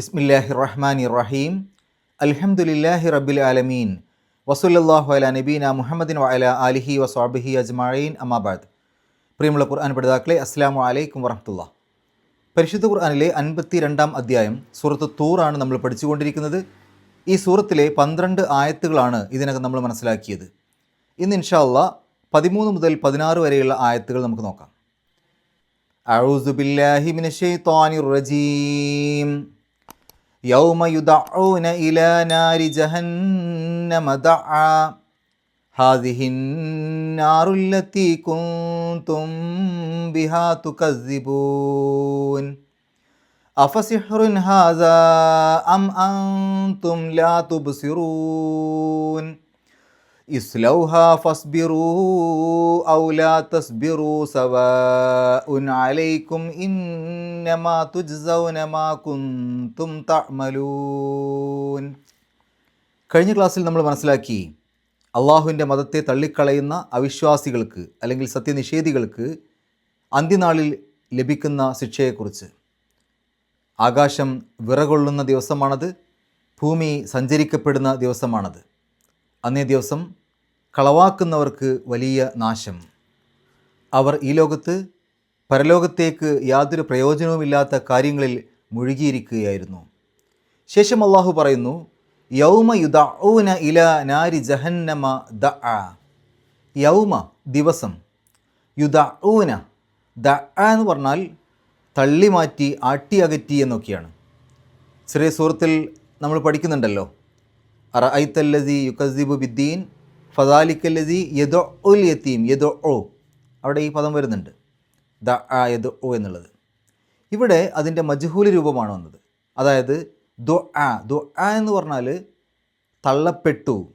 ബിസ്മില്ലാഹി റഹ്മാൻ ഇറഹീം അലഹമുല്ലാഹി റബ്ബിൽ ആലമീൻ. വസുല്ലാഹു അല നബീന മുഹമ്മദിൻ വഅല അലിഹി വസ്വാബിഹി അജ്മായീൻ അമാബാദ് പ്രിയമുള്ള ഖുർആൻ പഠിതാക്കളെ അസ്സാമു അലൈക്കും വറഹമുല്ല പരിശുദ്ധ ഖുർആാനിലെ അൻപത്തി രണ്ടാം അധ്യായം സൂറത്ത് തൂറാണ് നമ്മൾ പഠിച്ചുകൊണ്ടിരിക്കുന്നത്. ഈ സൂറത്തിലെ പന്ത്രണ്ട് ആയത്തുകളാണ് ഇതിനകം നമ്മൾ മനസ്സിലാക്കിയത്. ഇന്ന് ഇൻഷാല്ല പതിമൂന്ന് മുതൽ പതിനാറ് വരെയുള്ള ആയത്തുകൾ നമുക്ക് നോക്കാം. അഴുസുബില്ലാഹിമിൻ ഷെയ്ത്താനിർ റജീം. يوم يدعون إلى نار جهنم دعا. هذه النار التي كنتم بها تكذبون. أفسحر هذا أم أنتم لا تبصرون؟ اصلوها فاصبروا أو لا تصبروا سواء عليكم إنما تجزون ما كنتم تعملون കഴിഞ്ഞ ക്ലാസ്സിൽ നമ്മൾ മനസ്സിലാക്കി അള്ളാഹുവിൻ്റെ മതത്തെ തള്ളിക്കളയുന്ന അവിശ്വാസികൾക്ക് അല്ലെങ്കിൽ സത്യനിഷേധികൾക്ക് അന്ത്യനാളിൽ ലഭിക്കുന്ന ശിക്ഷയെക്കുറിച്ച് ആകാശം വിറകൊള്ളുന്ന ദിവസമാണത് ഭൂമി സഞ്ചരിക്കപ്പെടുന്ന ദിവസമാണത് അന്നേ ദിവസം കളവാക്കുന്നവർക്ക് വലിയ നാശം. അവർ ഈ ലോകത്ത് പരലോകത്തേക്ക് യാതൊരു പ്രയോജനവുമില്ലാത്ത കാര്യങ്ങളിൽ മുഴുകിയിരിക്കുകയായിരുന്നു. ശേഷം അള്ളാഹു പറയുന്നു യൗമ യുദഊന ഇല നാരി ജഹന്നമ ദ യൗമ ദിവസം. യുദഊന ദ എന്ന് പറഞ്ഞാൽ തള്ളി മാറ്റി ആട്ടി അകറ്റി എന്നൊക്കെയാണ്. ചെറിയ സൂറത്തിൽ നമ്മൾ പഠിക്കുന്നുണ്ടല്ലോ അറ ഐത്തല്ലി യുക്കസീബു ബിദ്ദീൻ ഫദാലിക്കല്ലതി യദോ ഉൽ യത്തീം യദോ ഓ അവിടെ ഈ പദം വരുന്നുണ്ട്. ദ ആ യദോ ഓ എന്നുള്ളത്. ഇവിടെ അതിന്റെ മജ്ഹൂൽ രൂപമാണ് വന്നത്. അതായത് ദോ ആ ദോ ആ എന്ന് പറഞ്ഞാൽ തള്ളപ്പെട്ടു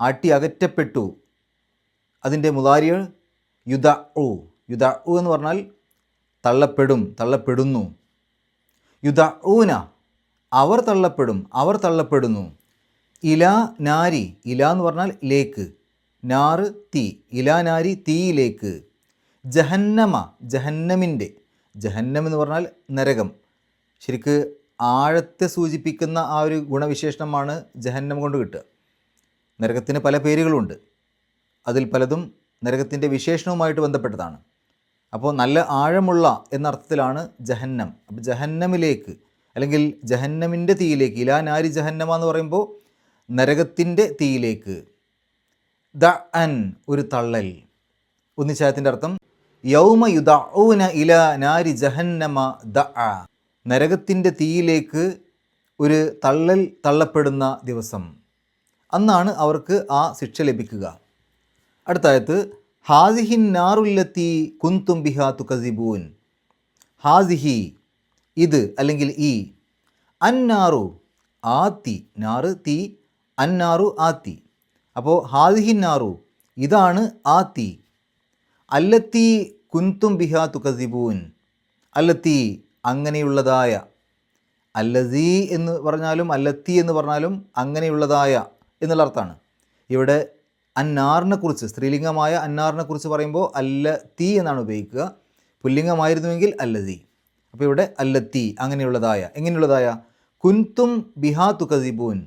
ആട്ടി അകറ്റപ്പെട്ടു. അതിന്റെ മുതാരിയ യുദ ഉ. യുദ ഉ എന്ന് പറഞ്ഞാൽ തള്ളപ്പെടും തള്ളപ്പെടുന്നു. യുദ ഊന അവർ തള്ളപ്പെടും അവർ തള്ളപ്പെടുന്നു. ഇല നാരി. ഇല എന്ന് പറഞ്ഞാൽ ലേക്ക്. നാറ് തീ. ഇല നാരി തീയിലേക്ക് ജഹന്നമ ജഹന്നമിന്റെ. ജഹന്നം എന്ന് പറഞ്ഞാൽ നരകം. ശരിക്ക് ആഴത്തെ സൂചിപ്പിക്കുന്ന ആ ഒരു ഗുണവിശേഷണമാണ് ജഹന്നം കൊണ്ട് കിട്ടുക. നരകത്തിന് പല പേരുകളുണ്ട്. അതിൽ പലതും നരകത്തിന്റെ വിശേഷണവുമായിട്ട് ബന്ധപ്പെട്ടതാണ്. അപ്പോൾ നല്ല ആഴമുള്ള എന്ന അർത്ഥത്തിലാണ് ജഹന്നം. അപ്പോൾ ജഹന്നമിലേക്ക് അല്ലെങ്കിൽ ജഹന്നമിന്റെ തീയിലേക്ക് ഇലാ നാരി ജഹന്നമ എന്ന് പറയുമ്പോൾ നരകത്തിന്റെ തീയിലേക്ക്. ദ അൻ ഒരു തള്ളൽ. ഒന്നിച്ചായത്തിന്റെ അർത്ഥം യൗമ യുദഊന ഇല നാരി ജഹന്നമ ദ നരകത്തിന്റെ തീയിലേക്ക് ഒരു തള്ളൽ തള്ളപ്പെടുന്ന ദിവസം. അന്നാണ് അവർക്ക് ആ ശിക്ഷ ലഭിക്കുക. അടുത്തായത് ഹാസിഹിൻ നാറുല്ലത്തി കുന്തും ബിഹാ തുക്കസിബൂൻ ഹാസിഹി ഇത് അല്ലെങ്കിൽ ഈ. അന്നാറു ആ തീ നാറ് തീ അന്നാറു ആത്തി. അപ്പോൾ ഹാദിഹിന്നാറു ഇതാണ് ആ തീ അല്ലത്തി കുന്തും ബിഹാ തുക്കസിബൂൻ അല്ലത്തി അങ്ങനെയുള്ളതായ അല്ലസി എന്ന് പറഞ്ഞാലും അല്ലത്തി എന്ന് പറഞ്ഞാലും അങ്ങനെയുള്ളതായ എന്നുള്ള അർത്ഥമാണ്. ഇവിടെ അന്നാറിനെ കുറിച്ച് സ്ത്രീലിംഗമായ അന്നാറിനെ കുറിച്ച് പറയുമ്പോൾ അല്ല തീ എന്നാണ് ഉപയോഗിക്കുക. പുല്ലിംഗമായിരുന്നുവെങ്കിൽ അല്ലതി അപ്പോൾ ഇവിടെ അല്ലത്തി അങ്ങനെയുള്ളതായ എങ്ങനെയുള്ളതായ? കുന്തും ബിഹാ തുക്കസിബൂൻ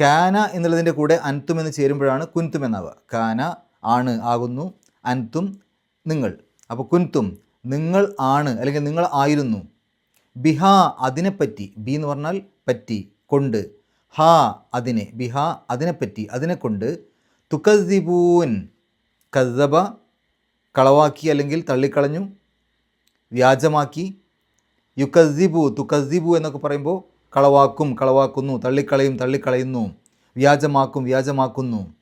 കാന എന്നുള്ളതിന്റെ കൂടെ അൻതും എന്ന് ചേരുമ്പോഴാണ് കുൻതും എന്നാവുക. കാന ആണ് ആകുന്നു അൻതും നിങ്ങൾ. അപ്പോൾ കുൻതും നിങ്ങൾ ആണ് അല്ലെങ്കിൽ നിങ്ങൾ ആയിരുന്നു. ബിഹാ അതിനെപ്പറ്റി ബി എന്ന് പറഞ്ഞാൽ പറ്റി കൊണ്ട്. ഹാ അതിനെ ബിഹാ അതിനെപ്പറ്റി അതിനെ കൊണ്ട് തുക്കസിബൂൻ കസബ കളവാക്കി അല്ലെങ്കിൽ തള്ളിക്കളഞ്ഞു വ്യാജമാക്കി. യുക്കസിബു തുക്കസിബു എന്നൊക്കെ പറയുമ്പോൾ കളവാക്കും കളവാക്കുന്നു തള്ളിക്കളയും തള്ളിക്കളയുന്നു. വ്യാജമാക്കും വ്യാജമാക്കുന്നു.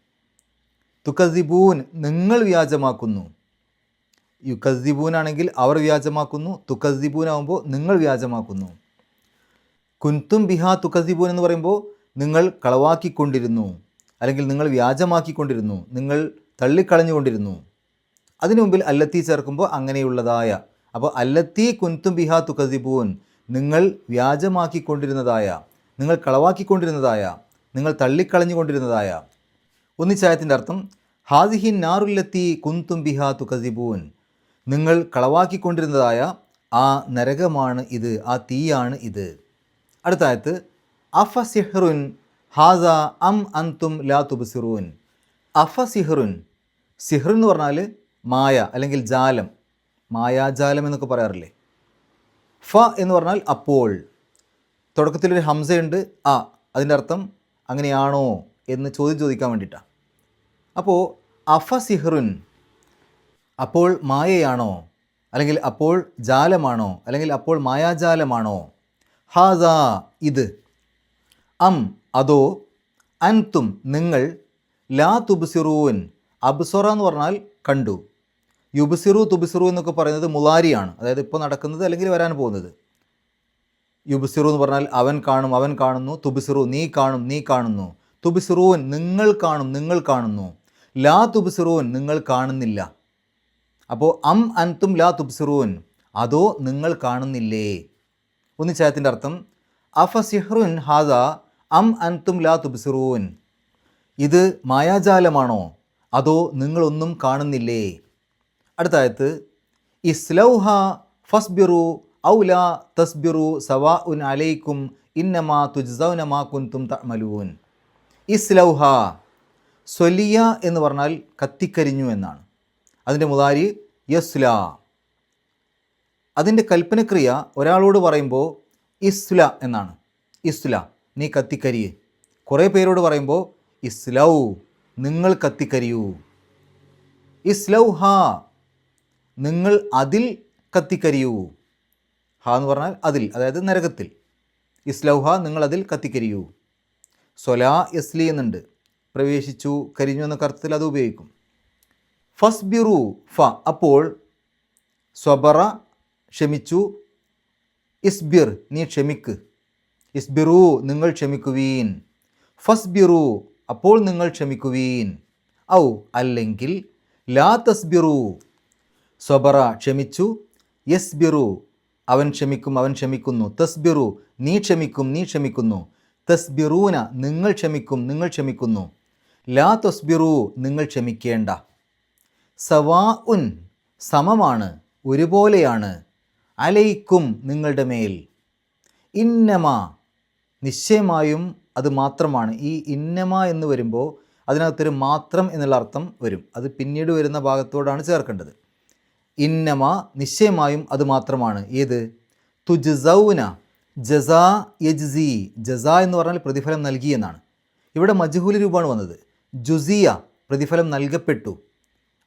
തുക്കസിബൂൻ നിങ്ങൾ വ്യാജമാക്കുന്നു. യുക്കസിബൂൻ ആണെങ്കിൽ അവർ വ്യാജമാക്കുന്നു തുക്കസിബൂൻ ആകുമ്പോൾ നിങ്ങൾ വ്യാജമാക്കുന്നു. കുന്തും ബിഹാ തുക്കസിബൂൻ എന്ന് പറയുമ്പോൾ നിങ്ങൾ കളവാക്കിക്കൊണ്ടിരുന്നു അല്ലെങ്കിൽ നിങ്ങൾ വ്യാജമാക്കിക്കൊണ്ടിരുന്നു നിങ്ങൾ തള്ളിക്കളഞ്ഞുകൊണ്ടിരുന്നു. അതിനു മുമ്പിൽ അല്ലത്തി ചേർക്കുമ്പോൾ അങ്ങനെയുള്ളതായ. അപ്പോൾ അല്ലത്തി കുന്തും ബിഹാ തുക്കസിബൂൻ നിങ്ങൾ വ്യാജമാക്കിക്കൊണ്ടിരുന്നതായ നിങ്ങൾ കളവാക്കിക്കൊണ്ടിരുന്നതായ നിങ്ങൾ തള്ളിക്കളഞ്ഞുകൊണ്ടിരുന്നതായ. ഒന്നിച്ചായത്തിന്റെ അർത്ഥം ഹാദിഹിൻ നാറുല്ലത്തി കുന്തും ബിഹാ തുകസിബൂൻ. നിങ്ങൾ കളവാക്കിക്കൊണ്ടിരുന്നതായ ആ നരകമാണ് ഇത് ആ തീയാണ് ഇത്. അടുത്ത ആയത്ത് അഫ സിഹ്റുൻ ഹാസ അം അന്തും ലാ തുബ്സിറൂൻ. അഫ സിഹ്റുൻ സിഹ്ർ എന്ന് പറഞ്ഞാൽ മായ അല്ലെങ്കിൽ ജാലം. മായാജാലം എന്നൊക്കെ പറയാറില്ലേ? ഫ എന്ന് പറഞ്ഞാൽ അപ്പോൾ. തുടക്കത്തിലൊരു ഹംസയുണ്ട് ആ അതിന്റെ അർത്ഥം അങ്ങനെയാണോ എന്ന് ചോദ്യം ചോദിക്കാൻ വേണ്ടിയിട്ടാണ് അപ്പോൾ അഫ സിഹ്റുൻ അപ്പോൾ മായയാണോ? അല്ലെങ്കിൽ അപ്പോൾ ജാലമാണോ? അല്ലെങ്കിൽ അപ്പോൾ മായാജാലമാണോ? ഹാദ ഇത്. അം അതോ അൻതും നിങ്ങൾ ലാ തുബ്സിറൂൻ അബ്സൊറ എന്ന് പറഞ്ഞാൽ കണ്ടു. യുബ്സിറു തുബിസിറു എന്നൊക്കെ പറയുന്നത് മുലാരിയാണ് അതായത് ഇപ്പോൾ നടക്കുന്നത് അല്ലെങ്കിൽ വരാൻ പോകുന്നത്. യുബിസിറു എന്ന് പറഞ്ഞാൽ അവൻ കാണും അവൻ കാണുന്നു. തുബിസിറു നീ കാണും നീ കാണുന്നു. തുബിസിറുവൻ നിങ്ങൾ കാണും നിങ്ങൾ കാണുന്നു. ലാ തുബിസിറുവൻ നിങ്ങൾ കാണുന്നില്ല. അപ്പോൾ അം അൻതും ലാ തുബിസിറുവൻ. അതോ നിങ്ങൾ കാണുന്നില്ലേ? ഒന്നിച്ചായത്തിന്റെ അർത്ഥം. അഫ സിഹ്റുൻ ഹാദ അം അൻതും ലാ തുബിസിറുവൻ. ഇത് മായാജാലമാണോ? അതോ നിങ്ങളൊന്നും കാണുന്നില്ലേ? അടുത്ത ആയത്ത് ഇസ്ലൗഹ ഫസ്ബിറു ഔല തസ്ബിറു സവാ ഉൻ അലൈക്കും ഇന്നമാ തുജ്സൗനമാ കുന്തും തമലൂൻ ഇസ്ലൗഹ സ്വലിയ എന്ന് പറഞ്ഞാൽ കത്തിക്കരിഞ്ഞു എന്നാണ്. അതിന്റെ മുതാരി യസ്ല. അതിന്റെ കൽപ്പനക്രിയ ഒരാളോട് പറയുമ്പോൾ ഇസ്ല എന്നാണ്. ഇസ്ല നീ കത്തിക്കരിയ്. കുറേ പേരോട് പറയുമ്പോൾ ഇസ്ലൗ നിങ്ങൾ കത്തിക്കരിയൂ. ഇസ്ലൗ ഹാ നിങ്ങൾ അതിൽ കത്തിക്കരിയൂ. ഹ എന്ന് പറഞ്ഞാൽ അതിൽ അതായത് നരകത്തിൽ. ഇസ്ലൗഹ നിങ്ങൾ അതിൽ കത്തിക്കരിയൂ. സൊലാ എസ്ലി എന്നുണ്ട്. പ്രവേശിച്ചു കരിഞ്ഞു എന്ന അർത്ഥത്തിൽ അത് ഉപയോഗിക്കും. ഫസ്ബിറു ഫ. അപ്പോൾ സ്വബറ ക്ഷമിച്ചു. ഇസ്ബിർ നീ ക്ഷമിക്ക്. ഇസ്ബിറു നിങ്ങൾ ക്ഷമിക്കുവീൻ. ഫസ്ബിറു അപ്പോൾ നിങ്ങൾ ക്ഷമിക്കുവീൻ. ഔ അല്ലെങ്കിൽ ലാ തസ്ബിറു. സ്വബറ ക്ഷമിച്ചു. യസ്ബിറു അവൻ ക്ഷമിക്കും അവൻ ക്ഷമിക്കുന്നു. തസ്ബിറു നീ ക്ഷമിക്കും നീ ക്ഷമിക്കുന്നു. തസ്ബിറൂന നിങ്ങൾ ക്ഷമിക്കും നിങ്ങൾ ക്ഷമിക്കുന്നു. ലാ തസ്ബിറു നിങ്ങൾ ക്ഷമിക്കേണ്ട. സവാ ഉൻ സമമാണ് ഒരുപോലെയാണ്. അലയിക്കും നിങ്ങളുടെ മേൽ. ഇന്നമ നിശ്ചയമായും അത് മാത്രമാണ്. ഈ ഇന്നമ എന്ന് വരുമ്പോൾ അതിനകത്തൊരു മാത്രം എന്നുള്ള അർത്ഥം വരും. അത് പിന്നീട് വരുന്ന ഭാഗത്തോടാണ് ചേർക്കേണ്ടത്. ഇന്നമ നിശ്ചയമായും അത് മാത്രമാണ്. ഏത്? തുജ്സൗന ജസാ യജ്സി ജസാ എന്ന് പറഞ്ഞാൽ പ്രതിഫലം നൽകി എന്നാണ്. ഇവിടെ മജ്ഹൂലി രൂപമാണ് വന്നത്. ജുസിയ പ്രതിഫലം നൽകപ്പെട്ടു.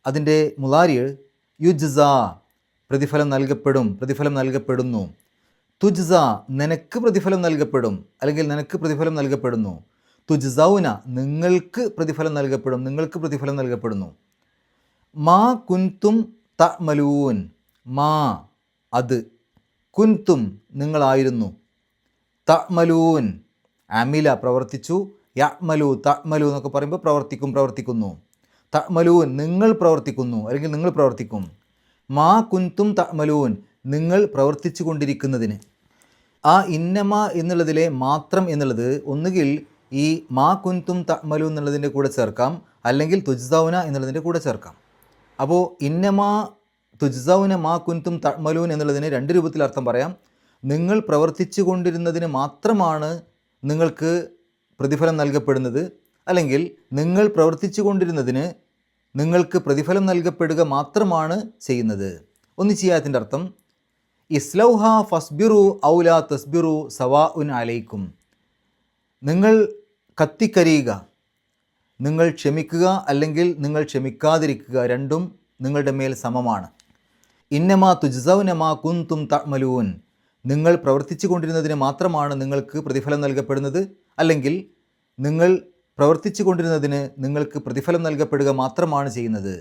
അതിന്റെ മുലാരിയൾ യുജ്സ പ്രതിഫലം നൽകപ്പെടും പ്രതിഫലം നൽകപ്പെടുന്നു. തുജ്സ നിനക്ക് പ്രതിഫലം നൽകപ്പെടും അല്ലെങ്കിൽ നിനക്ക് പ്രതിഫലം നൽകപ്പെടുന്നു. തുജ്സൗന നിങ്ങൾക്ക് പ്രതിഫലം നൽകപ്പെടും നിങ്ങൾക്ക് പ്രതിഫലം നൽകപ്പെടുന്നു. മാ കുൻതും തമലൂൻ മാ അത്. കുൻതും നിങ്ങളായിരുന്നു. തമലൂൻ അമില പ്രവർത്തിച്ചു. യമലു തമലു എന്നൊക്കെ പറയുമ്പോൾ പ്രവർത്തിക്കും പ്രവർത്തിക്കുന്നു. തമലൂൻ നിങ്ങൾ പ്രവർത്തിക്കുന്നു അല്ലെങ്കിൽ നിങ്ങൾ പ്രവർത്തിക്കും. മാ കുൻതും തമലൂൻ നിങ്ങൾ പ്രവർത്തിച്ചു കൊണ്ടിരിക്കുന്നതിന്. ആ ഇന്നമ എന്നുള്ളതിലെ മാത്രം എന്നുള്ളത് ഒന്നുകിൽ ഈ മാ കുൻതും തമലു എന്നുള്ളതിന്റെ കൂടെ ചേർക്കാം അല്ലെങ്കിൽ തുജ്സൗന എന്നുള്ളതിന്റെ കൂടെ ചേർക്കാം. അപ്പോൾ ഇന്നമാ തുജ്സൗന മാ കുൻതും തമലൂൻ എന്നുള്ളതിന് രണ്ട് രൂപത്തിൽ അർത്ഥം പറയാം. നിങ്ങൾ പ്രവർത്തിച്ചു കൊണ്ടിരുന്നതിന് മാത്രമാണ് നിങ്ങൾക്ക് പ്രതിഫലം നൽകപ്പെടുന്നത്. അല്ലെങ്കിൽ നിങ്ങൾ പ്രവർത്തിച്ചു കൊണ്ടിരുന്നതിന് നിങ്ങൾക്ക് പ്രതിഫലം നൽകപ്പെടുക മാത്രമാണ് ചെയ്യുന്നത്. ഒന്ന് ചെയ്യാത്തിന്റെ അർത്ഥം ഇസ്ലൗഹ ഫസ്ബിറു ഔല തസ്ബിറു സവാ ഉൻ അലൈക്കും. നിങ്ങൾ കത്തിക്കരിയുക നിങ്ങൾ ക്ഷമിക്കുക അല്ലെങ്കിൽ നിങ്ങൾ ക്ഷമിക്കാതിരിക്കുക രണ്ടും നിങ്ങളുടെ മേൽ സമമാണ്. ഇന്നമാ തുജ്സൗനമാ കുന്തും തമലൂൻ നിങ്ങൾ പ്രവർത്തിച്ചു കൊണ്ടിരുന്നതിന് മാത്രമാണ് നിങ്ങൾക്ക് പ്രതിഫലം നൽകപ്പെടുന്നത്. അല്ലെങ്കിൽ നിങ്ങൾ പ്രവർത്തിച്ചു കൊണ്ടിരുന്നതിന് നിങ്ങൾക്ക് പ്രതിഫലം നൽകപ്പെടുക മാത്രമാണ് ചെയ്യുന്നത്.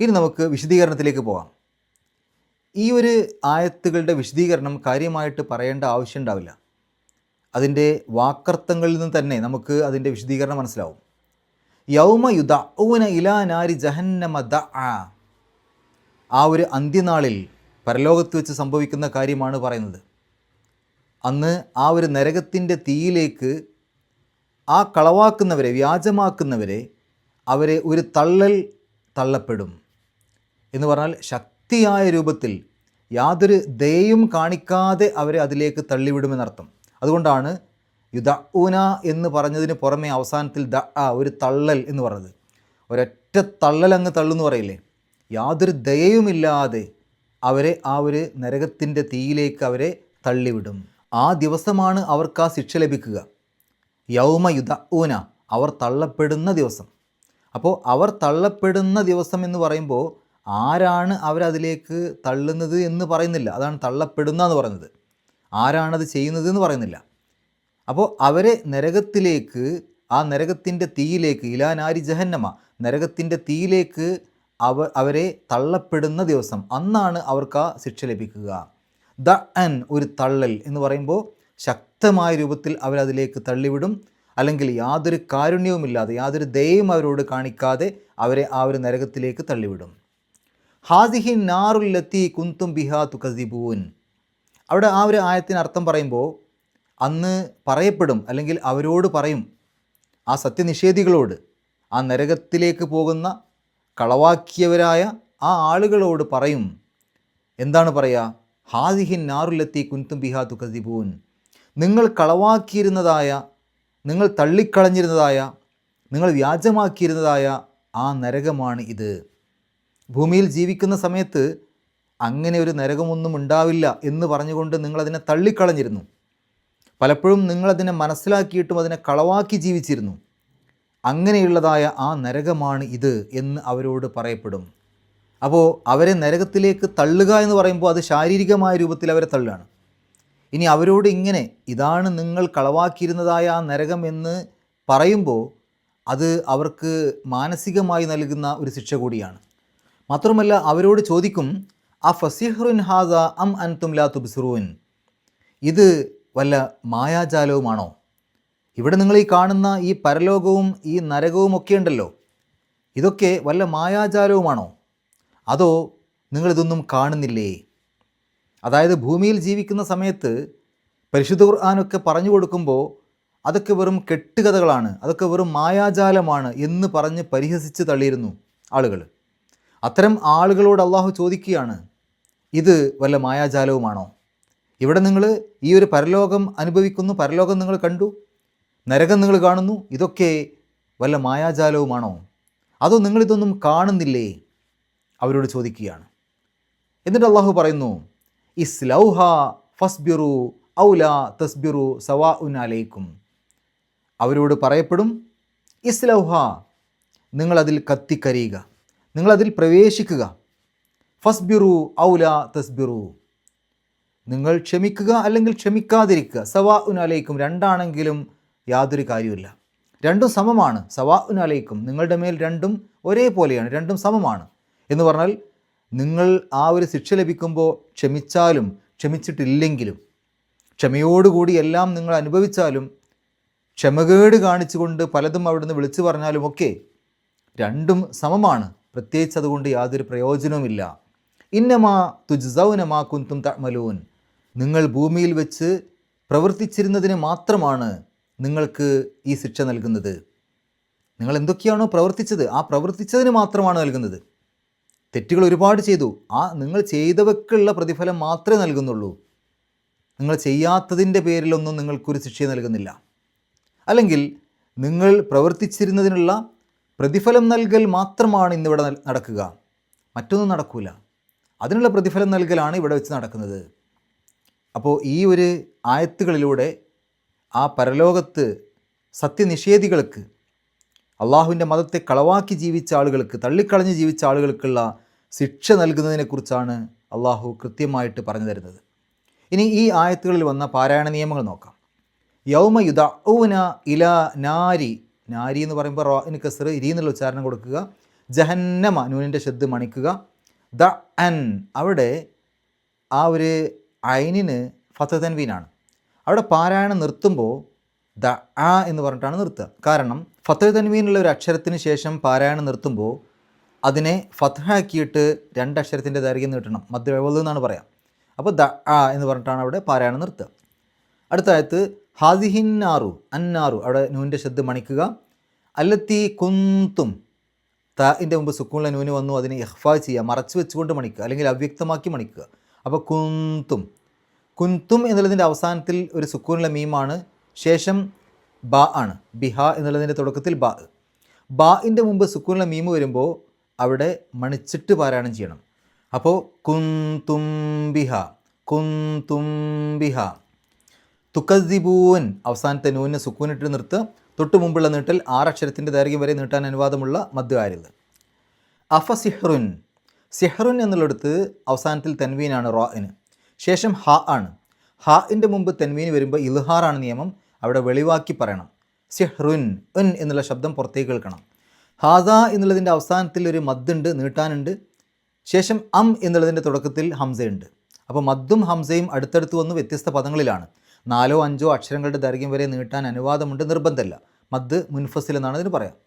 ഇനി നമുക്ക് വിശദീകരണത്തിലേക്ക് പോകാം ഈ ഒരു ആയത്തുകളുടെ വിശദീകരണം കാര്യമായിട്ട് പറയേണ്ട ആവശ്യമുണ്ടാവില്ല അതിന്റെ വാക്കർത്ഥങ്ങളിൽ നിന്ന് തന്നെ നമുക്ക് അതിന്റെ വിശദീകരണം മനസ്സിലാവും. യൗമ യുദ ഊന ഇലാ ജഹന്നമ ആ ഒരു അന്ത്യനാളിൽ പരലോകത്ത് വെച്ച് സംഭവിക്കുന്ന കാര്യമാണ് പറയുന്നത്. അന്ന് ആ ഒരു നരകത്തിന്റെ തീയിലേക്ക് ആ കളവാക്കുന്നവരെ വ്യാജമാക്കുന്നവരെ അവരെ ഒരു തള്ളൽ തള്ളപ്പെടും. എന്ന് പറഞ്ഞാൽ ശക്തിയായ രൂപത്തിൽ യാതൊരു ദയയും കാണിക്കാതെ അവരെ അതിലേക്ക് തള്ളിവിടുമെന്നർത്ഥം. അതുകൊണ്ടാണ് യുദ ഊന എന്ന് പറഞ്ഞതിന് പുറമേ അവസാനത്തിൽ ദ ഒരു തള്ളൽ എന്ന് പറഞ്ഞത്. ഒരൊറ്റ തള്ളൽ അങ്ങ് തള്ളുന്നു പറയില്ലേ? യാതൊരു ദയയുമില്ലാതെ അവരെ ആ ഒരു നരകത്തിന്റെ തീയിലേക്ക് അവരെ തള്ളിവിടും. ആ ദിവസമാണ് അവർക്ക് ആ ശിക്ഷ ലഭിക്കുക. യൗമ യുദ ഊന അവർ തള്ളപ്പെടുന്ന ദിവസം. അപ്പോൾ അവർ തള്ളപ്പെടുന്ന ദിവസം എന്ന് പറയുമ്പോൾ ആരാണ് അവരതിലേക്ക് തള്ളുന്നത് എന്ന് പറയുന്നില്ല. അതാണ് തള്ളപ്പെടുന്ന എന്ന് പറയുന്നത്. ആരാണത് ചെയ്യുന്നത് എന്ന് പറയുന്നില്ല. അപ്പോൾ അവരെ നരകത്തിലേക്ക് ആ നരകത്തിന്റെ തീയിലേക്ക് ഇലാനാരി ജഹന്നമ നരകത്തിന്റെ തീയിലേക്ക് അവ അവരെ തള്ളപ്പെടുന്ന ദിവസം അന്നാണ് അവർക്ക് ആ ശിക്ഷ ലഭിക്കുക. ദ അൻ ഒരു തള്ളൽ എന്ന് പറയുമ്പോൾ ശക്തമായ രൂപത്തിൽ അവരതിലേക്ക് തള്ളിവിടും. അല്ലെങ്കിൽ യാതൊരു കാരുണ്യവുമില്ലാതെ യാതൊരു ദയയും അവരോട് കാണിക്കാതെ അവരെ ആ ഒരു നരകത്തിലേക്ക് തള്ളിവിടും. ഹാദിഹി നാറുല്ലത്തി കുന്തും ബിഹാ തുകസിബൂൻ അവിടെ ആ ഒരു ആയത്തിന് അർത്ഥം പറയുമ്പോൾ അന്ന് പറയപ്പെടും അല്ലെങ്കിൽ അവരോട് പറയും ആ സത്യനിഷേധികളോട് ആ നരകത്തിലേക്ക് പോകുന്ന കളവാക്കിയവരായ ആ ആളുകളോട് പറയും. എന്താണ് പറയുക ഹാദിഹിൻ നാറുല്ലത്തി കുന്തും ബിഹാ തുക്കസിബൂൻ നിങ്ങൾ കളവാക്കിയിരുന്നതായ നിങ്ങൾ തള്ളിക്കളഞ്ഞിരുന്നതായ നിങ്ങൾ വ്യാജമാക്കിയിരുന്നതായ ആ നരകമാണ് ഇത്. ഭൂമിയിൽ ജീവിക്കുന്ന സമയത്ത് അങ്ങനെ ഒരു നരകമൊന്നും ഉണ്ടാവില്ല എന്ന് പറഞ്ഞുകൊണ്ട് നിങ്ങളതിനെ തള്ളിക്കളഞ്ഞിരുന്നു. പലപ്പോഴും നിങ്ങളതിനെ മനസ്സിലാക്കിയിട്ടും അതിനെ കളവാക്കി ജീവിച്ചിരുന്നു. അങ്ങനെയുള്ളതായ ആ നരകമാണ് ഇത് എന്ന് അവരോട് പറയപ്പെടും. അപ്പോൾ അവരെ നരകത്തിലേക്ക് തള്ളുക എന്ന് പറയുമ്പോൾ അത് ശാരീരികമായ രൂപത്തിൽ അവരെ തള്ളുകയാണ്. ഇനി അവരോട് ഇങ്ങനെ ഇതാണ് നിങ്ങൾ കളവാക്കിയിരുന്നതായ ആ നരകം എന്ന് പറയുമ്പോൾ അത് അവർക്ക് മാനസികമായി നൽകുന്ന ഒരു ശിക്ഷ കൂടിയാണ്. മാത്രമല്ല അവരോട് ചോദിക്കും ആ ഫസിഹ്റുൻ ഹാസ അം അൻതും ലാ തുബ്സുറുൻ? ഇത് വല്ല മായാജാലവുമാണോ? ഇവിടെ നിങ്ങൾ ഈ കാണുന്ന ഈ പരലോകവും ഈ നരകവും ഒക്കെ ഉണ്ടല്ലോ. ഇതൊക്കെ വല്ല മായാജാലവുമാണോ? അതോ നിങ്ങളിതൊന്നും കാണുന്നില്ലേ? അതായത് ഭൂമിയിൽ ജീവിക്കുന്ന സമയത്ത് പരിശുദ്ധ ഖുർആാനൊക്കെ പറഞ്ഞു കൊടുക്കുമ്പോൾ അതൊക്കെ വെറും കെട്ടുകഥകളാണ് അതൊക്കെ വെറും മായാജാലമാണ് എന്ന് പറഞ്ഞ് പരിഹസിച്ച് തള്ളിയിരുന്നു ആളുകൾ. അത്തരം ആളുകളോട് അള്ളാഹു ചോദിക്കുകയാണ് ഇത് വല്ല മായാജാലവുമാണോ? ഇവിടെ നിങ്ങൾ ഈ ഒരു പരലോകം അനുഭവിക്കുന്നു പരലോകം നിങ്ങൾ കണ്ടു നരകം നിങ്ങൾ കാണുന്നു ഇതൊക്കെ വല്ല മായാജാലവുമാണോ? അതോ നിങ്ങളിതൊന്നും കാണുന്നില്ലേ? അവരോട് ചോദിക്കുകയാണ്. എന്നിട്ട് അള്ളാഹു പറയുന്നു ഇസ്ലൗഹ ഫസ്ബിറു ഔല തസ്ബിറു സവാ ഉൻ അവരോട് പറയപ്പെടും ഇസ്ലൗഹ നിങ്ങളതിൽ കത്തിക്കരയുക നിങ്ങളതിൽ പ്രവേശിക്കുക. ഫസ്ബിറു ഔല തസ്ബിറു. നിങ്ങൾ ക്ഷമിക്കുക അല്ലെങ്കിൽ ക്ഷമിക്കാതിരിക്കുക. സവാ ഉൻ അലൈക്കും. രണ്ടാണെങ്കിലും യാതൊരു കാര്യമില്ല രണ്ടും സമമാണ്. സവാ ഉൻ അലൈക്കും. നിങ്ങളുടെ മേൽ രണ്ടും ഒരേപോലെയാണ്. രണ്ടും സമമാണ്. എന്ന് പറഞ്ഞാൽ നിങ്ങൾ ആ ഒരു ശിക്ഷ ലഭിക്കുമ്പോൾ ക്ഷമിച്ചാലും ക്ഷമിച്ചിട്ടില്ലെങ്കിലും ക്ഷമയോടുകൂടി എല്ലാം നിങ്ങൾ അനുഭവിച്ചാലും ക്ഷമകേട് കാണിച്ചുകൊണ്ട് പലതും അവിടുന്ന് വിളിച്ചു പറഞ്ഞാലും ഒക്കെ രണ്ടും സമമാണ്. പ്രത്യേകിച്ച് അതുകൊണ്ട് യാതൊരു പ്രയോജനവുമില്ല. ഇന്നമാ തുജ്സൗനമാ കുന്തും തമലൂൻ നിങ്ങൾ ഭൂമിയിൽ വെച്ച് പ്രവർത്തിച്ചിരുന്നതിന് മാത്രമാണ് നിങ്ങൾക്ക് ഈ ശിക്ഷ നൽകുന്നത്. നിങ്ങൾ എന്തൊക്കെയാണോ പ്രവർത്തിച്ചത് ആ പ്രവർത്തിച്ചതിന് മാത്രമാണ് നൽകുന്നത്. തെറ്റുകൾ ഒരുപാട് ചെയ്തു. ആ നിങ്ങൾ ചെയ്തവയ്ക്കുള്ള പ്രതിഫലം മാത്രമേ നൽകുന്നുള്ളൂ. നിങ്ങൾ ചെയ്യാത്തതിന്റെ പേരിലൊന്നും നിങ്ങൾക്കൊരു ശിക്ഷ നൽകുന്നില്ല. അല്ലെങ്കിൽ നിങ്ങൾ പ്രവർത്തിച്ചിരുന്നതിനുള്ള പ്രതിഫലം നൽകൽ മാത്രമാണ് ഇന്നിവിടെ നടക്കുക. മറ്റൊന്നും നടക്കൂല. അതിനുള്ള പ്രതിഫലം നൽകലാണ് ഇവിടെ വെച്ച് നടക്കുന്നത്. അപ്പോൾ ഈ ഒരു ആയത്തുകളിലൂടെ ആ പരലോകത്ത് സത്യനിഷേധികൾക്ക് അള്ളാഹുവിന്റെ മതത്തെ കളവാക്കി ജീവിച്ച ആളുകൾക്ക് തള്ളിക്കളഞ്ഞ് ജീവിച്ച ആളുകൾക്കുള്ള ശിക്ഷ നൽകുന്നതിനെക്കുറിച്ചാണ് അള്ളാഹു കൃത്യമായിട്ട് പറഞ്ഞു തരുന്നത്. ഇനി ഈ ആയത്തുകളിൽ വന്ന പാരായണ നിയമങ്ങൾ നോക്കാം. യൗമ യുദ ഊന ഇല നാരി നാരി എന്ന് പറയുമ്പോൾ റോയിന് കസർ ഇരി എന്നുള്ള ഉച്ചാരണം കൊടുക്കുക. ജഹന്നമ നൂനിന്റെ ശബ്ദം മണിക്കുക. ദ അൻ അവിടെ ആ ഒരു ഐനിന് ഫത്ത് തൻവീനാണ് അവിടെ പാരായണം നിർത്തുമ്പോൾ ദ ആ എന്ന് പറഞ്ഞിട്ടാണ് നിർത്തുക. കാരണം ഫത്ത് തൻവീനുള്ള ഒരു അക്ഷരത്തിന് ശേഷം പാരായണം നിർത്തുമ്പോൾ അതിനെ ഫത്ഹാക്കിയിട്ട് രണ്ട് അക്ഷരത്തിന്റെ ദൈർഘ്യം നീട്ടണം മധ്യവൽ എന്നാണ് പറയാം. അപ്പോൾ ദ ആ എന്ന് പറഞ്ഞിട്ടാണ് അവിടെ പാരായണം നിർത്തുക. അടുത്തായത് ഹാദിഹിന്നാറു അന്നാറു. അവിടെ നൂന്റെ ശബ്ദം മണിക്കുക. അല്ലത്തി കുന്തും. താഇന്റെ മുമ്പ് സുക്കൂണിലെ നൂന് വന്നു അതിനെ ഇഹ്ഫാ ചെയ്യുക. മറച്ചു വെച്ചുകൊണ്ട് മണിക്കുക. അല്ലെങ്കിൽ അവ്യക്തമാക്കി മണിക്കുക. അപ്പോൾ കുന്തും. കുന്തും എന്നുള്ളതിന്റെ അവസാനത്തിൽ ഒരു സുക്കൂനുള്ള മീമാണ്. ശേഷം ബ ആണ്. ബിഹ എന്നുള്ളതിന്റെ തുടക്കത്തിൽ ബാ. ബ ബാഇന്റെ മുമ്പ് സുക്കൂനുള്ള മീം വരുമ്പോൾ അവിടെ മണിച്ചിട്ട് പാരായണം ചെയ്യണം. അപ്പോൾ കുന്തും ബിഹ. കുന്തും ബിഹ. തുക്കസിബൂൻ അവസാനത്തെ നൂന് സുക്കൂനിട്ട് നിർത്തുക തൊട്ട് മുമ്പുള്ള നീട്ടൽ ആറക്ഷരത്തിന്റെ ദൈർഘ്യം വരെ നീട്ടാൻ അനുവാദമുള്ള മധ്യകാര്യത് അഫ സിഹ്റുൻ. സിഹ്റുൻ എന്നുള്ളിടത്ത് അവസാനത്തിൽ തെൻവീനാണ് റോയിന് ശേഷം ഹ ആണ്. ഹാഇന്റെ മുമ്പ് തൻവീൻ വരുമ്പോൾ ഇൽഹാറാണ് നിയമം. അവിടെ വെളിവാക്കി പറയണം. സിഹ്റുൻ ഉൻ എന്നുള്ള ശബ്ദം പുറത്തേക്ക് കേൾക്കണം. ഹാദ എന്നുള്ളതിന്റെ അവസാനത്തിൽ ഒരു മദ്ദുണ്ട് നീട്ടാനുണ്ട്. ശേഷം അം എന്നുള്ളതിന്റെ തുടക്കത്തിൽ ഹംസയുണ്ട്. അപ്പോൾ മദ്ദും ഹംസയും അടുത്തടുത്ത് വന്ന് വ്യത്യസ്ത പദങ്ങളിലാണ്. നാലോ അഞ്ചോ അക്ഷരങ്ങളുടെ ദൈർഘ്യം വരെ നീട്ടാൻ അനുവാദമുണ്ട് നിർബന്ധമല്ല. മദ് മുൻഫസിൽ എന്നാണ് ഇതിന് പറയാം.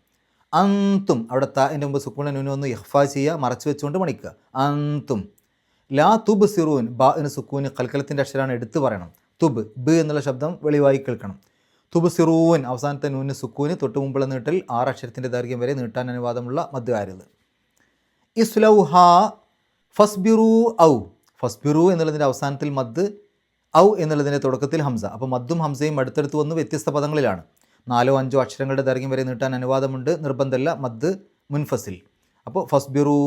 അന്തും. അവിടെ ത എന്റെ മുമ്പ് സുക്കൂണ നൂന് ഒന്ന് ഇഹ്ഫാ ചെയ്യുക മറച്ചു വെച്ചുകൊണ്ട് മണിക്കുക. അന്തും. ലാ തുബ് സിറൂൻ ബാ എന്ന് സുക്കൂന് കൽക്കലത്തിന്റെ അക്ഷരമാണ് എടുത്തു പറയണം. തുബ് ബ് എന്നുള്ള ശബ്ദം വെളിവായി കേൾക്കണം. തുബ് സിറൂൻ അവസാനത്തെ നൂന് സുക്കൂന് തൊട്ട് മുമ്പുള്ള നീട്ടിൽ ആറ് അക്ഷരത്തിന്റെ ദൈർഘ്യം വരെ നീട്ടാൻ അനുവാദമുള്ള മദ്യകാരത് ഇസ്ലൗ ഇസ്ലൗഹ ഫസ്ബിറു ഔ. ഫസ്ബിറു എന്നുള്ളതിന്റെ അവസാനത്തിൽ മദ് ഔ എന്നുള്ളതിന്റെ തുടക്കത്തിൽ ഹംസ. അപ്പോൾ മദ്ദും ഹംസയും അടുത്തടുത്ത് വന്ന് വ്യത്യസ്ത പദങ്ങളിലാണ്. നാലോ അഞ്ചോ അക്ഷരങ്ങളുടെ ദൈർഘ്യം വരെ നീട്ടാൻ അനുവാദമുണ്ട്. നിർബന്ധമല്ല. മദ് മുൻഫസിൽ. അപ്പോൾ ഫസ്ബിറു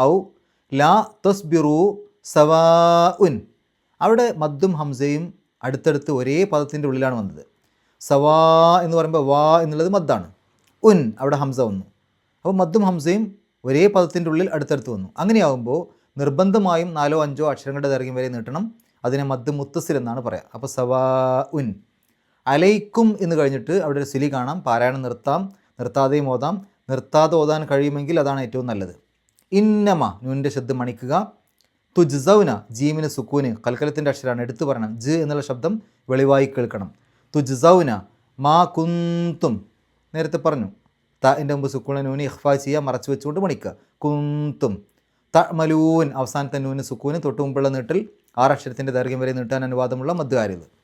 ഔ ലാ തസ്ബിറു സവാ ഉൻ അവിടെ മദ്ദും ഹംസയും അടുത്തടുത്ത് ഒരേ പദത്തിന്റെ ഉള്ളിലാണ് വന്നത്. സവാ എന്ന് പറയുമ്പോൾ വാ എന്നുള്ളത് മദ്ദാണ്. ഉൻ അവിടെ ഹംസ വന്നു. അപ്പോൾ മദ്ദും ഹംസയും ഒരേ പദത്തിന്റെ ഉള്ളിൽ അടുത്തടുത്ത് വന്നു. അങ്ങനെയാകുമ്പോൾ നിർബന്ധമായും നാലോ അഞ്ചോ അക്ഷരങ്ങളുടെ ദൈർഘ്യം വരെ നീട്ടണം. അതിനെ മദ് മുത്തസിൽ എന്നാണ് പറയുക അപ്പോൾ സവാ ഉൻ അലൈക്കും എന്ന് കഴിഞ്ഞിട്ട് അവിടെ ഒരു സിലി കാണാം. പാരായണം നിർത്താം നിർത്താതെയും ഓതാം. നിർത്താതെ ഓതാൻ കഴിയുമെങ്കിൽ അതാണ് ഏറ്റവും നല്ലത്. ഇന്നമ നൂനിന്റെ ശബ്ദം മണിക്കുക. തുജ്സൗന ജീമിന് സുക്കൂന് കൽക്കലത്തിന്റെ അക്ഷരമാണ് എടുത്തു പറയണം. ജ് എന്നുള്ള ശബ്ദം വെളിവായി കേൾക്കണം. തുജ്സൗന മാ കുന്തും. നേരത്തെ പറഞ്ഞു ത എന്റെ മുമ്പ് സുക്കൂണ നൂന് ഇഹ്ഫാ ചെയ്യുക മറച്ചു വെച്ചുകൊണ്ട് മണിക്കുക. കുന്തും. ത മലൂൻ അവസാനത്തെ നൂന് സുക്കൂന് തൊട്ട് മുമ്പുള്ള നീട്ടൽ ആറക്ഷരത്തിന്റെ ദൈർഘ്യം വരെ നീട്ടാൻ അനുവാദമുള്ള മധ്യകാര്യത്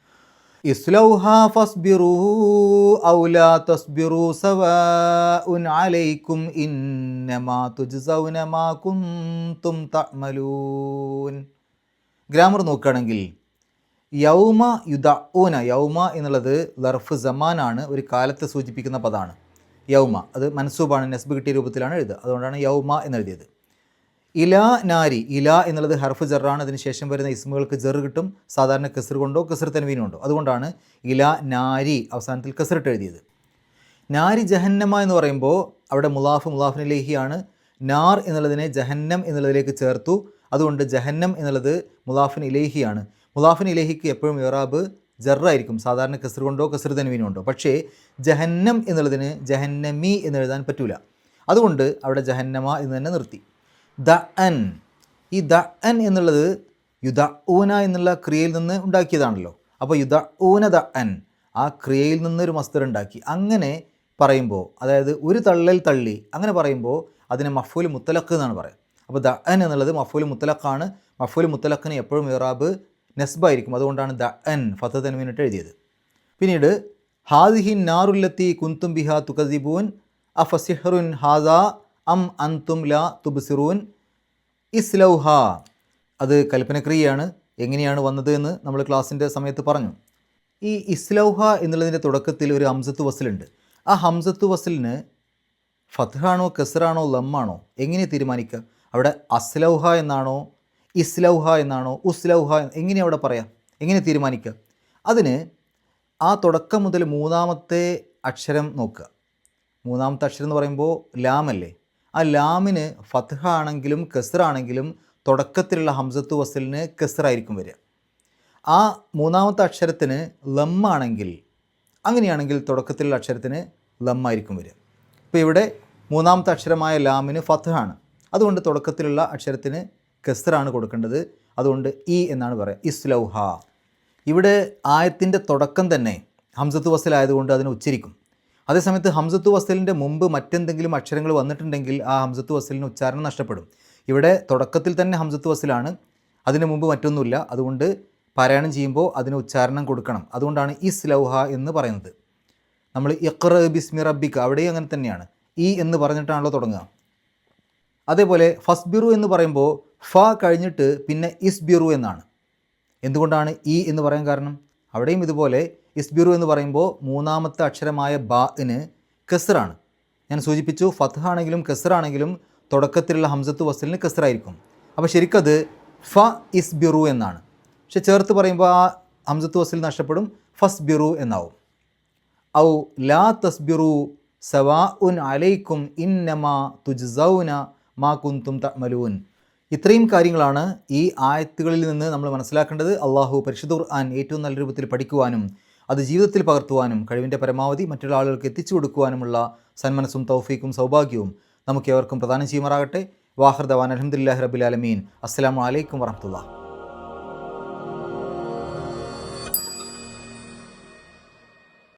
ഇസ്ലൗഹ ഫസ്ബിറു ഔലാ തസ്ബിറു സവാഉൻ അലൈക്കും ഇന്നമാ തുജ്സൗന മാ തഅമലൂൻ. ഗ്രാമർ നോക്കുകയാണെങ്കിൽ യൗമ യുദ ഊന യൗമ എന്നുള്ളത് ലർഫ് ജമാനാണ് ഒരു കാലത്തെ സൂചിപ്പിക്കുന്ന പദമാണ് യൗമ അത് മൻസൂബാണ് നെസ്ബ് കിട്ടിയ രൂപത്തിലാണ് എഴുതുക. അതുകൊണ്ടാണ് യൗമ എന്നെഴുതിയത്. ഇല നാരി ഇല എന്നുള്ളത് ഹർഫ് ജെറാണ്. അതിന് ശേഷം വരുന്ന ഇസ്മുകൾക്ക് ജെർ കിട്ടും. സാധാരണ കെസർ കൊണ്ടോ കെസർ തൻവീനും ഉണ്ടോ അതുകൊണ്ടാണ് ഇല നാരി അവസാനത്തിൽ കെസറിട്ട് എഴുതിയത്. നാരി ജഹന്നമ എന്ന് പറയുമ്പോൾ അവിടെ മുലാഫ് മുലാഫിനിലേഹിയാണ്. നാർ എന്നുള്ളതിനെ ജഹന്നം എന്നുള്ളതിലേക്ക് ചേർത്തു. അതുകൊണ്ട് ജഹന്നം എന്നുള്ളത് മുലാഫിൻ ഇലേഹിയാണ് മുലാഫിൻ ഇലേഹിക്ക് എപ്പോഴും ഇറാബ് ജറായിരിക്കും. സാധാരണ കെസർ കൊണ്ടോ കെസർ തൻവീനും ഉണ്ടോ പക്ഷേ ജഹന്നം എന്നുള്ളതിന് ജഹന്നമി എന്ന് എഴുതാൻ പറ്റൂല. അതുകൊണ്ട് അവിടെ ജഹന്നമ എന്ന് തന്നെ നിർത്തി. ദ അൻ ഈ ദ അൻ എന്നുള്ളത് യുദ ഊന എന്നുള്ള ക്രിയയിൽ നിന്ന് ഉണ്ടാക്കിയതാണല്ലോ. അപ്പോൾ യുദ ഊന ദ അൻ ആ ക്രിയയിൽ നിന്നൊരു മസ്തർ ഉണ്ടാക്കി. അങ്ങനെ പറയുമ്പോൾ അതായത് ഒരു തള്ളൽ തള്ളി അങ്ങനെ പറയുമ്പോൾ അതിനെ മഫൂൽ മുത്തലക്ക് എന്നാണ് പറയുക. അപ്പോൾ ദ അൻ എന്നുള്ളത് മഫൂൽ മുത്തലക്കാണ് മഫൂൽ മുത്തലക്കിന് എപ്പോഴും ഇറാബ് നെസ്ബായിരിക്കും. അതുകൊണ്ടാണ് ദ അൻ ഫത്ത് തൻവീനിട്ട് എഴുതിയത്. പിന്നീട് ഹാദിഹിൻ നാറുല്ലത്തി കുന്തും ബിഹ തുക്കസിബൂൻ ഫസിഹറുൻ ഹാദ അം അന്തും ല തുബ്സിറൂൻ ഇസ്ലൗഹ. അത് കൽപ്പനക്രിയയാണ്. എങ്ങനെയാണ് വന്നത് എന്ന് നമ്മൾ ക്ലാസ്സിന്റെ സമയത്ത് പറഞ്ഞു. ഈ ഇസ്ലൗഹ എന്നുള്ളതിന്റെ തുടക്കത്തിൽ ഒരു ഹംസത്ത് വസലുണ്ട്. ആ ഹംസത്ത് വസലിന് ഫത്ഹാണോ കെസറാണോ ലമ്മാണോ? എങ്ങനെ തീരുമാനിക്കുക? അവിടെ അസ്ലൗഹ എന്നാണോ ഇസ്ലൗഹ എന്നാണോ ഉസ്ലൗഹ എങ്ങനെ അവിടെ പറയാം? എങ്ങനെ തീരുമാനിക്കുക? അതിന് ആ തുടക്കം മുതൽ മൂന്നാമത്തെ അക്ഷരം നോക്കുക. മൂന്നാമത്തെ അക്ഷരം എന്ന് പറയുമ്പോൾ ലാമല്ലേ? ആ ലാമിന് ഫത്ഹ ആണെങ്കിലും കെസറാണെങ്കിലും തുടക്കത്തിലുള്ള ഹംസത്ത് വസലിന് കെസറായിരിക്കും വരിക. ആ മൂന്നാമത്തെ അക്ഷരത്തിന് ലമ്മാണെങ്കിൽ അങ്ങനെയാണെങ്കിൽ തുടക്കത്തിലുള്ള അക്ഷരത്തിന് ലമ്മായിരിക്കും വരിക. ഇപ്പോൾ ഇവിടെ മൂന്നാമത്തെ അക്ഷരമായ ലാമിന് ഫത്ഹാണ്. അതുകൊണ്ട് തുടക്കത്തിലുള്ള അക്ഷരത്തിന് കെസറാണ് കൊടുക്കേണ്ടത്. അതുകൊണ്ട് ഇ എന്നാണ് പറയുക ഇസ്ലൗഹ. ഇവിടെ ആയത്തിന്റെ തുടക്കം തന്നെ ഹംസത്ത് വസലായതുകൊണ്ട് അതിനെ ഉച്ചരിക്കും. അതേസമയത്ത് ഹംസത്തു വസലിന്റെ മുമ്പ് മറ്റെന്തെങ്കിലും അക്ഷരങ്ങൾ വന്നിട്ടുണ്ടെങ്കിൽ ആ ഹംസത്തു വസലിന് ഉച്ചാരണം നഷ്ടപ്പെടും. ഇവിടെ തുടക്കത്തിൽ തന്നെ ഹംസത്തു വസലാണ്. അതിന് മുമ്പ് മറ്റൊന്നുമില്ല. അതുകൊണ്ട് പാരായണം ചെയ്യുമ്പോൾ അതിന് ഉച്ചാരണം കൊടുക്കണം. അതുകൊണ്ടാണ് ഇസ് ലൗഹ എന്ന് പറയുന്നത്. നമ്മൾ ഇഖ്റ ബിസ്മി റബ്ബിക്ക് അവിടെയും അങ്ങനെ തന്നെയാണ്. ഈ എന്ന് പറഞ്ഞിട്ടാണല്ലോ തുടങ്ങുക. അതേപോലെ ഫസ്ബിറു എന്ന് പറയുമ്പോൾ ഫ കഴിഞ്ഞിട്ട് പിന്നെ ഇസ്ബിറു എന്നാണ്. എന്തുകൊണ്ടാണ് ഇ എന്ന് പറയാൻ കാരണം? അവിടെയും ഇതുപോലെ ഇസ്ബിറു എന്ന് പറയുമ്പോൾ മൂന്നാമത്തെ അക്ഷരമായ ബാഇന് കെസറാണ്. ഞാൻ സൂചിപ്പിച്ചു ഫത്ത് ആണെങ്കിലും കെസറാണെങ്കിലും തുടക്കത്തിലുള്ള ഹംസത്ത് വസലിന് കെസറായിരിക്കും അപ്പോൾ ശരിക്കത് ഫ ഇസ്ബിറു എന്നാണ്. പക്ഷെ ചേർത്ത് പറയുമ്പോൾ ആ ഹംസത്ത് വസൽ നഷ്ടപ്പെടും ഫസ്ബിറു എന്നാവും. ഔ ലാ തസ്ബിറു സവാ ഉൻ അലൈക്കും ഇന്നമാ തുജ്സൗന മാ കുന്തും തമലൂൻ ഇത്രയും കാര്യങ്ങളാണ് ഈ ആയത്തുകളിൽ നിന്ന് നമ്മൾ മനസ്സിലാക്കേണ്ടത്. അള്ളാഹു പരിശുദ്ധ ഖുർആൻ ഏറ്റവും നല്ല രൂപത്തിൽ പഠിക്കുവാനും അത് ജീവിതത്തിൽ പകർത്തുവാനും കഴിവിന്റെ പരമാവധി മറ്റുള്ള ആളുകൾക്ക് എത്തിച്ചു കൊടുക്കുവാനുമുള്ള സന്മനസ്സും തൗഫീക്കും സൗഭാഗ്യവും നമുക്ക് ഏവർക്കും പ്രദാനം ചെയ്യുമാറാകട്ടെ. വാഹർദവാൻ അലഹമുല്ലാ റബുലാലമീൻ അസ്സാം വലൈക്കും വറഹമുല്ല